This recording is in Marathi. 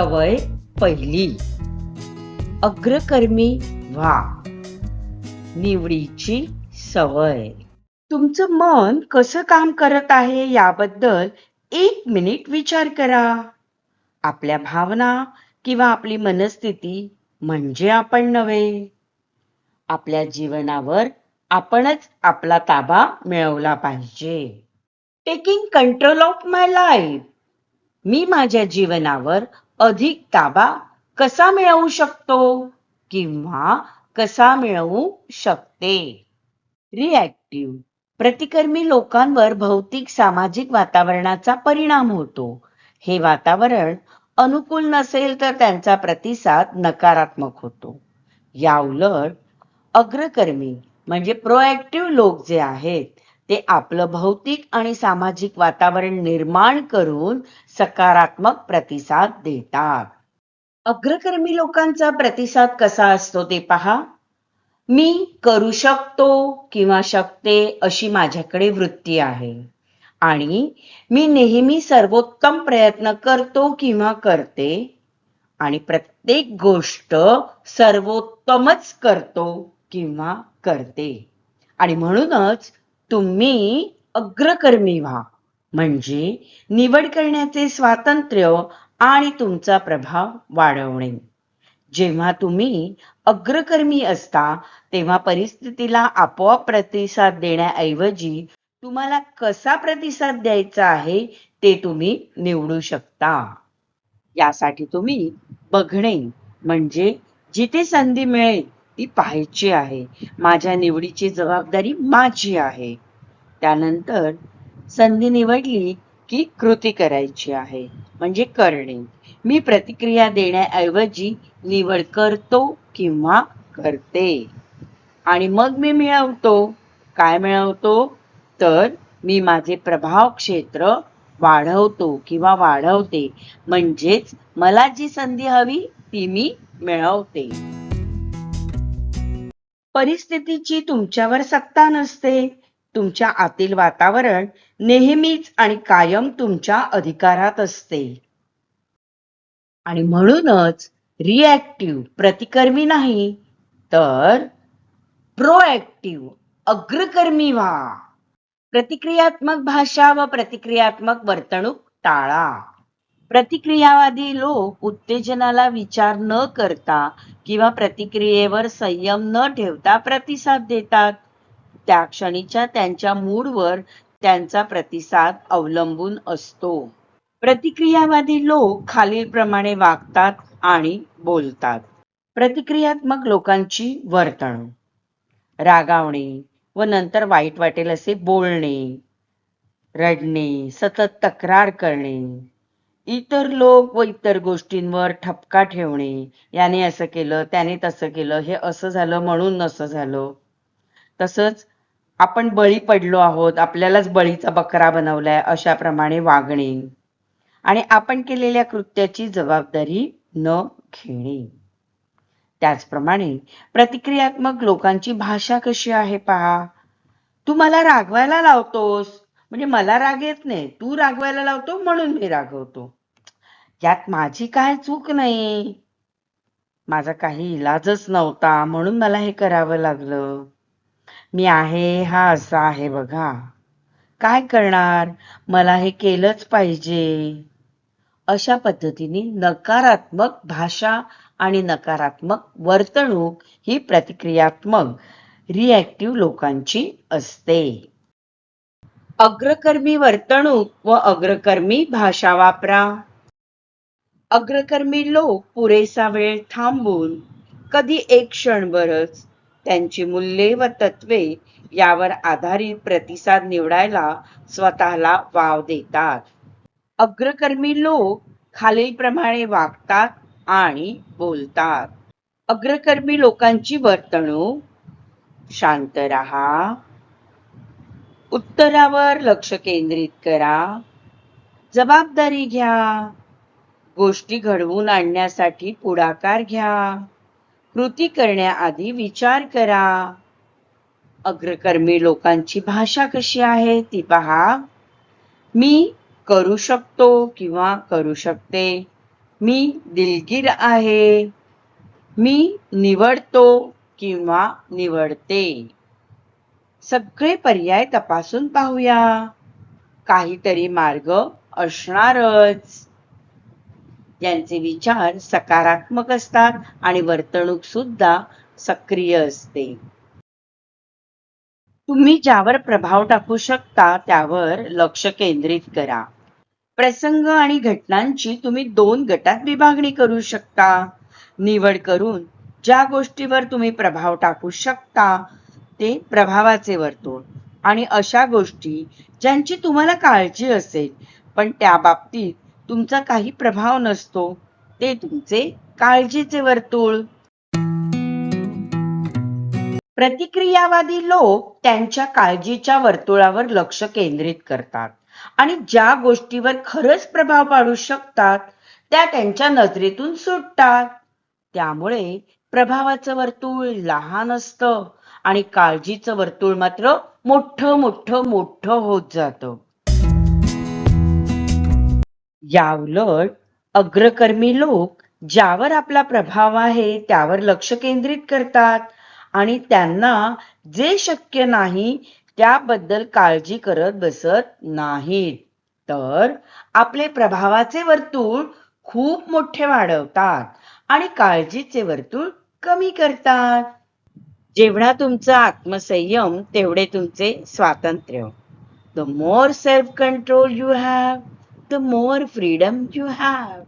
सवय पहिली. अग्रकर्मी व्हा. निवडीची सवय. तुमचं मन कसं काम करत आहे याबद्दल एक मिनिट विचार करा. आपल्या भावना किंवा आपली मनस्थिती म्हणजे आपण नव्हे. आपल्या जीवनावर आपणच आपला ताबा मिळवला पाहिजे. Taking control of my life मी माझ्या जीवनावर अधिक ताबा कसा मिळवू शकतो? किंवा कसा मिळवू शकते? रिॲक्टिव्ह प्रतिकर्मी लोकांवर भौतिक सामाजिक वातावरणाचा परिणाम होतो. हे वातावरण अनुकूल नसेल तर त्यांचा प्रतिसाद नकारात्मक होतो. या उलट अग्रकर्मी म्हणजे प्रोएक्टिव्ह लोक जे आहेत ते आपलं भौतिक आणि सामाजिक वातावरण निर्माण करून सकारात्मक प्रतिसाद देतात. अग्रकर्मी लोकांचा प्रतिसाद कसा असतो ते पहा. मी करू शकतो किंवा शकते अशी माझ्याकडे वृत्ती आहे. आणि मी नेहमी सर्वोत्तम प्रयत्न करतो किंवा करते. आणि प्रत्येक गोष्ट सर्वोत्तमच करतो किंवा करते. आणि म्हणूनच तुम्ही अग्रकर्मी व्हा. म्हणजे निवड करण्याचे स्वातंत्र्य आणि तुमचा प्रभाव वाढवणे. जेव्हा तुम्ही अग्रकर्मी असता तेव्हा परिस्थितीला आपोआप प्रतिसाद देण्याऐवजी तुम्हाला कसा प्रतिसाद द्यायचा आहे ते तुम्ही निवडू शकता. यासाठी तुम्ही बघणे म्हणजे जिथे संधी मिळेल ती पाहायची आहे. माझ्या निवडीची जबाबदारी माझी आहे. त्यानंतर संधी निवडली की कृती करायची आहे. म्हणजे करणे. मी प्रतिक्रिया देण्याऐवजी निवड करतो किंवा करते. आणि मग मी मिळवतो. काय मिळवतो? तर मी माझे प्रभाव क्षेत्र वाढवतो किंवा वाढवते. म्हणजेच मला जी संधी हवी ती मी मिळवते. परिस्थितीची तुमच्यावर सत्ता नसते. तुमच्या आतील वातावरण नेहमीच आणि कायम तुमच्या अधिकारात असते. आणि म्हणूनच रिॲक्टिव्ह प्रतिकर्मी नाही तर प्रोॲक्टिव्ह अग्रकर्मी व्हा. प्रतिक्रियात्मक भाषा व प्रतिक्रियात्मक वर्तणूक टाळा. प्रतिक्रियावादी लोक उत्तेजनाला विचार न करता किंवा प्रतिक्रियेवर संयम न ठेवता प्रतिसाद देतात. त्या क्षणीच्या त्यांच्या मूडवर त्यांचा प्रतिसाद अवलंबून असतो. प्रतिक्रियावादी लोक खालीलप्रमाणे वागतात आणि बोलतात. प्रतिक्रियात्मक लोकांची वर्तणूक. रागावणे व नंतर वाईट वाटेल असे बोलणे. रडणे सतत तक्रार करणे. इतर लोक व इतर गोष्टींवर ठपका ठेवणे. याने असं केलं त्याने तसं केलं हे असं झालं म्हणून असं झालं. तसंच आपण बळी पडलो आहोत आपल्यालाच बळीचा बकरा बनवलाय अशाप्रमाणे वागणे. आणि आपण केलेल्या कृत्याची जबाबदारी न घेणे. त्याचप्रमाणे प्रतिक्रियात्मक लोकांची भाषा कशी आहे पहा. तू मला रागवायला लावतोस. म्हणजे मला राग येत नाही. तू रागवायला लावतो म्हणून मी रागवतो. यात माझी काय चूक नाही. माझा काही इलाजच नव्हता म्हणून मला हे करावं लागलं. मी आहे हा असा आहे बघा. काय करणार? मला हे केलंच पाहिजे. अशा पद्धतीने नकारात्मक भाषा आणि नकारात्मक वर्तणूक ही प्रतिक्रियात्मक रिॲक्टिव्ह लोकांची असते. अग्रकर्मी वर्तणूक व अग्रकर्मी भाषा वापरा. अग्रकर्मी लोक पुरेसा वेळ थांबून कधी एक क्षणभरच त्यांची मूल्ये व तत्वे यावर आधारित प्रतिसाद निवडायला स्वतःला वाव देतात. अग्रकर्मी लोक खालीलप्रमाणे वागतात आणि बोलतात. अग्रकर्मी लोकांची वर्तणूक शांत रहा. उत्तरावर लक्ष केंद्रित करा. जबाबदारी घ्या. गोष्टी घडवून आणण्यासाठी पुढाकार घ्या. कृती करण्याआधी विचार करा. अग्रकर्मी लोकांची भाषा कशी आहे ती पहा. मी करू शकतो किंवा करू शकते. मी दिलगीर आहे. मी निवडतो किंवा निवडते. सगळे पर्याय तपासून पाहूया. काहीतरी मार्ग असणारच. यांचे विचार सकारात्मक असतात आणि वर्तणूक सुद्धा सक्रिय असते. तुम्ही ज्यावर प्रभाव टाकू शकता त्यावर लक्ष केंद्रित करा. प्रसंग आणि घटनांची तुम्ही दोन गटात विभागणी करू शकता. निवड करून ज्या गोष्टीवर तुम्ही प्रभाव टाकू शकता ते प्रभावाचे वर्तुळ. आणि अशा गोष्टी ज्यांची तुम्हाला काळजी असेल पण त्या बाबतीत तुमचा काही प्रभाव नसतो ते तुमचे काळजीचे वर्तुळ. प्रतिक्रियावादी लोक त्यांच्या काळजीच्या वर्तुळावर लक्ष केंद्रित करतात आणि ज्या गोष्टीवर खरंच प्रभाव पाडू शकतात त्या त्यांच्या नजरेतून सुटतात. त्यामुळे प्रभावाचं वर्तुळ लहान असतं. आणि काळजीचं वर्तुळ मात्र मोठं मोठं मोठं होत जातं. याउलट अग्रकर्मी लोक ज्यावर आपला प्रभाव आहे त्यावर लक्ष केंद्रित करतात आणि त्यांना जे शक्य नाही त्याबद्दल काळजी करत बसत नाहीत. तर आपले प्रभावाचे वर्तुळ खूप मोठे वाढवतात आणि काळजीचे वर्तुळ कमी करतात. जेवढा तुमचा आत्मसंयम तेवढे तुमचे स्वातंत्र्य. The more self control you have the more freedom you have